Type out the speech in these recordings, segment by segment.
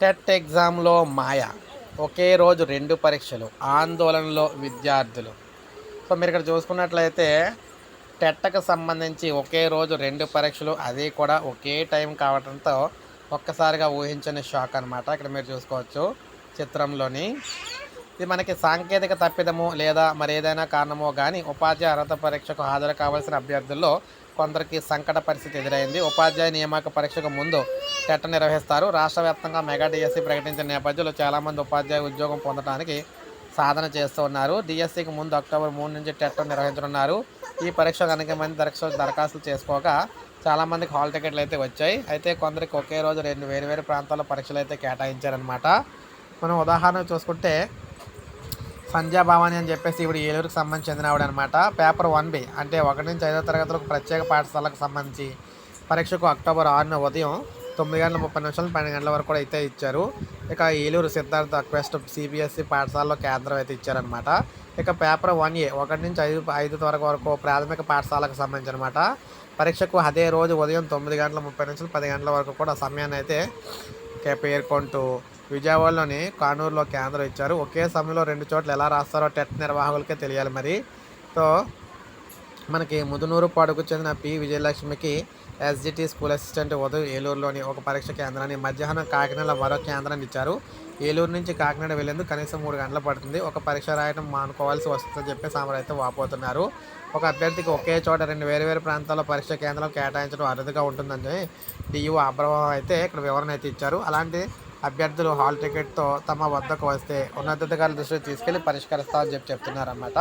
TET ఎగ్జామ్లో మాయ. ఒకే రోజు రెండు పరీక్షలు ఆందోళనలో విద్యార్థులు. సో మీరు ఇక్కడ చూసుకున్నట్లయితే టెట్కి సంబంధించి ఒకే రోజు రెండు పరీక్షలు అది కూడా ఒకే టైం కావడంతో ఒక్కసారిగా ఊహించని షాక్ అనమాట ఇక్కడ మీరు చూసుకోవచ్చు చిత్రంలోని. ఇది మనకి సాంకేతిక తప్పిదము లేదా మరి ఏదైనా కారణమో కానీ ఉపాధ్యాయ అర్హత పరీక్షకు హాజరు కావాల్సిన అభ్యర్థుల్లో కొందరికి సంకట పరిస్థితి ఎదురైంది. ఉపాధ్యాయ నియామక పరీక్షకు ముందు టెట్ నిర్వహిస్తారు. రాష్ట్ర వ్యాప్తంగా మెగా డిఎస్సి ప్రకటించిన నేపథ్యంలో చాలామంది ఉపాధ్యాయ ఉద్యోగం పొందడానికి సాధన చేస్తూ ఉన్నారు. డిఎస్సికి ముందు అక్టోబర్ మూడు నుంచి టెట్ నిర్వహించనున్నారు. ఈ పరీక్షకు అనేక మంది దరఖాస్తు దరఖాస్తులు చేసుకోగా చాలామందికి హాల్ టికెట్లు అయితే వచ్చాయి. అయితే కొందరికి ఒకే రోజు రెండు వేరు వేరు ప్రాంతాల్లో పరీక్షలు అయితే కేటాయించారనమాట మనం ఉదాహరణ చూసుకుంటే సంధ్యా భవాని అని చెప్పేసి ఇప్పుడు ఏలూరుకు సంబంధించి చెందిన ఆవిడ అనమాట పేపర్ వన్ బి అంటే ఒకటి నుంచి ఐదో తరగతులకు ప్రత్యేక పాఠశాలకు సంబంధించి పరీక్షకు అక్టోబర్ ఆరున ఉదయం తొమ్మిది గంటల ముప్పై నిమిషాలు పన్నెండు గంటల వరకు కూడా అయితే ఇచ్చారు. ఇక ఏలూరు సిద్ధార్థ క్వెస్ట్ సిబిఎస్ఈ పాఠశాలలో కేంద్రం అయితే ఇచ్చారనమాట ఇక పేపర్ వన్ ఏ ఒకటి నుంచి ఐదు ఐదు వరకు వరకు ప్రాథమిక పాఠశాలకు సంబంధించి అనమాట పరీక్షకు అదే రోజు ఉదయం తొమ్మిది గంటల ముప్పై నిమిషాలు పది గంటల వరకు కూడా సమయాన్ని అయితే పేర్కొంటూ విజయవాడలోని కానూరులో కేంద్రం ఇచ్చారు. ఒకే సమయంలో రెండు చోట్ల ఎలా రాస్తారో టెట్ నిర్వాహకులకే తెలియాలి మరి. సో మనకి ముదునూరు పాడుకు చెందిన పి. విజయలక్ష్మికి ఎస్జిటి స్కూల్ అసిస్టెంట్ ఉదయం ఏలూరులోని ఒక పరీక్ష కేంద్రాన్ని మధ్యాహ్నం కాకినాడ మరో కేంద్రాన్ని ఇచ్చారు. ఏలూరు నుంచి కాకినాడ వెళ్ళేందుకు కనీసం మూడు గంటలు పడుతుంది. ఒక పరీక్ష రాయడం మానుకోవాల్సి వస్తుందని చెప్పి సామరు అయితే వాపోతున్నారు. ఒక అభ్యర్థికి ఒకే చోట రెండు వేరు వేరు ప్రాంతాల్లో పరీక్ష కేంద్రాలు కేటాయించడం అరుదుగా ఉంటుందని డియు అబ్రహం అయితే ఇక్కడ వివరణ అయితే ఇచ్చారు. అలాంటి అభ్యర్థులు హాల్ టికెట్తో తమ వద్దకు వస్తే ఉన్నతాధికారుల దృష్టికి తీసుకెళ్ళి పరిష్కరిస్తామని చెప్పి చెప్తున్నారన్నమాట.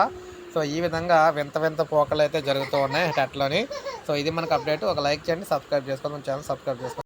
సో ఈ విధంగా వింత వింత పోకలు అయితే జరుగుతూ ఉన్నాయి టెట్లోని సో ఇది మనకు అప్డేట్. ఒక లైక్ చేయండి సబ్స్క్రైబ్ చేసుకోండి మన ఛానల్ సబ్స్క్రైబ్ చేసుకోండి.